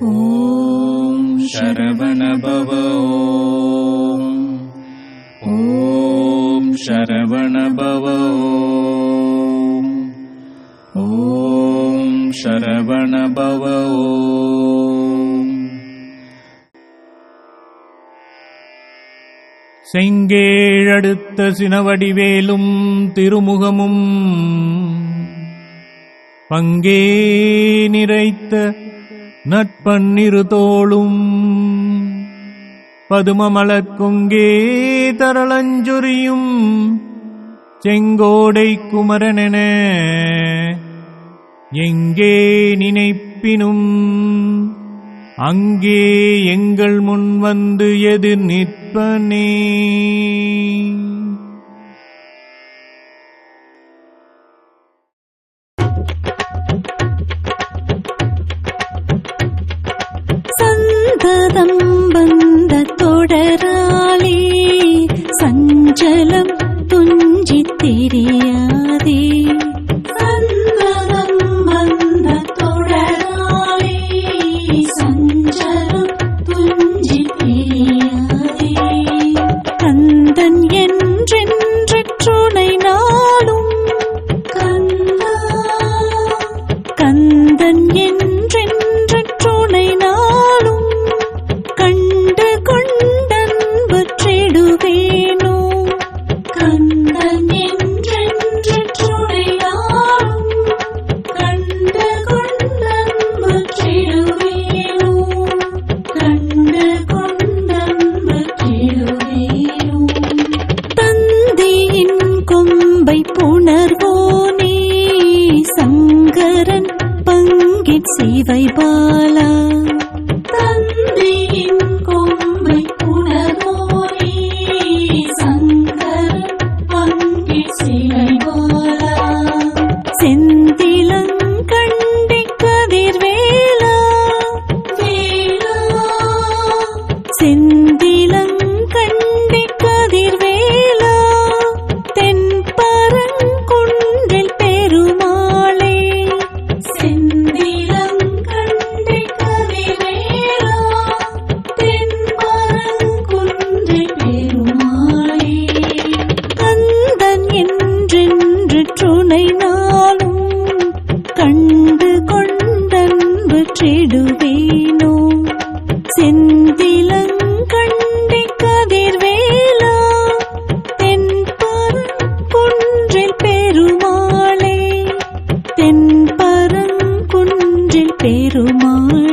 ॐ शरवणभव ॐ शरवणभव ॐ शरवणभव செங்கேழடுத்த சினவடிவேலும் திருமுகமும் பங்கே நிறைத்த நட்பன்னிரு தோளும். பதுமமலர் தரளஞ்சுரியும். செங்கோடை குமரனென எங்கே நினைப்பினும். அங்கே எங்கள் முன் வந்து எதிர் நிற்பனே. சந்ததம் வந்த தொடராலே சஞ்சலம் துஞ்சித் தெரியாதே. கந்தன் என்றென்று துணை நாளும் கந்தா. கந்தன் என்றென்று கொம்பை புணர்வோனே சங்கரன் பங்கிட் சிவை பாலா. தந்தையின் பெருமாள்.